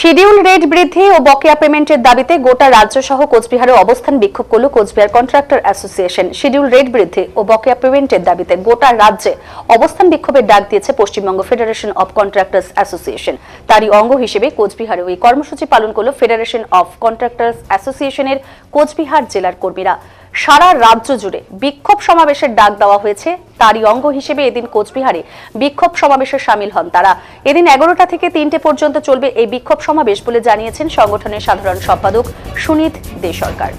Schedule rate বৃদ্ধি ও বকেয়া পেমেন্টের দাবিতে গোটা রাজ্য সহ কোচবিহারে অবস্থান বিক্ষোভ করল Cooch Behar contractor association. Schedule rate বৃদ্ধি ও বকেয়া পেমেন্টের দাবিতে গোটা রাজ্যে অবস্থান বিক্ষোভের ডাক দিয়েছে Paschimbanga federation of contractors association তারই অঙ্গ হিসেবে কোচবিহারে ওই কর্মসূচি পালন করল ফেডারেশন অব কন্ট্রাক্টর্স অ্যাসোসিয়েশনের কোচবিহার জেলার কর্মীরা। সারা রাজ্য জুড়ে বিক্ষোভ সমাবেশের ডাক দেওয়া হয়েছে। তারই অঙ্গ হিসেবে এদিন কোচবিহারে বিক্ষোভ সমাবেশে সামিল হন তারা। এদিন এগারোটা থেকে তিনটে পর্যন্ত চলবে এই বিক্ষোভ সমাবেশ বলে জানিয়েছেন সংগঠনের সাধারণ সম্পাদক সুনীত দে সরকার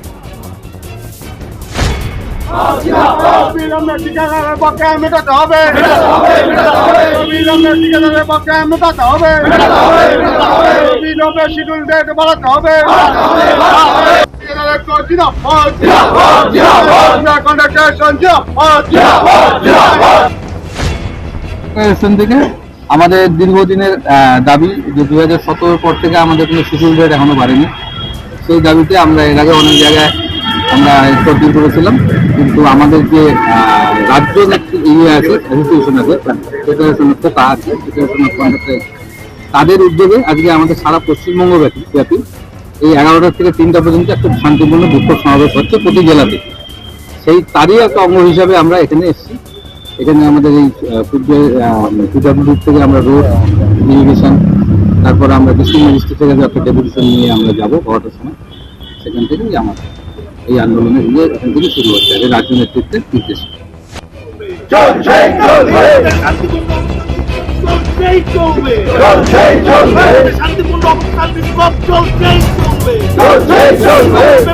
হবে থেকে আমাদের দীর্ঘদিনের দাবি যে দুই হাজার সতেরোর পর থেকে আমাদের কোনো শিশু রেট এখনও বাড়েনি। সেই দাবিতে আমরা এর আগে অনেক জায়গায় আমরা রিপোর্টিং করেছিলাম। কিন্তু আমাদের যে আহ, রাজ্য ইয়ে আছে অ্যাসোসিয়েশন আছে ফেডারেশন হচ্ছে তা আছে ফেডারেশন অফ তাদের উদ্যোগে আজকে আমাদের সারা পশ্চিমবঙ্গ ব্যাপী এই এগারোটা থেকে তিনটা পর্যন্ত একটা শান্তিপূর্ণ বিক্ষোভ সমাবেশ হচ্ছে প্রতি জেলাতে। সেই তারই একটা অঙ্গ হিসাবে আমরা এখানে এসেছি। এখানে আমাদের এই পিডাব্লিউ থেকে আমরা রোড ইরিগেশন তারপর আমরা ডিস্ট্রিক্ট ম্যাজিস্ট্রেট থেকে একটা ডেপুটেশন নিয়ে আমরা যাব বারোটার সময়। সেখান থেকেই আমার এই আন্দোলনের ইয়ে এখান থেকে শুরু হচ্ছে আগে রাজ্য নেতৃত্বের নির্দেশ। শান্তিপূর্ণ অবস্থান বিক্ষোভ চলছেই চলবে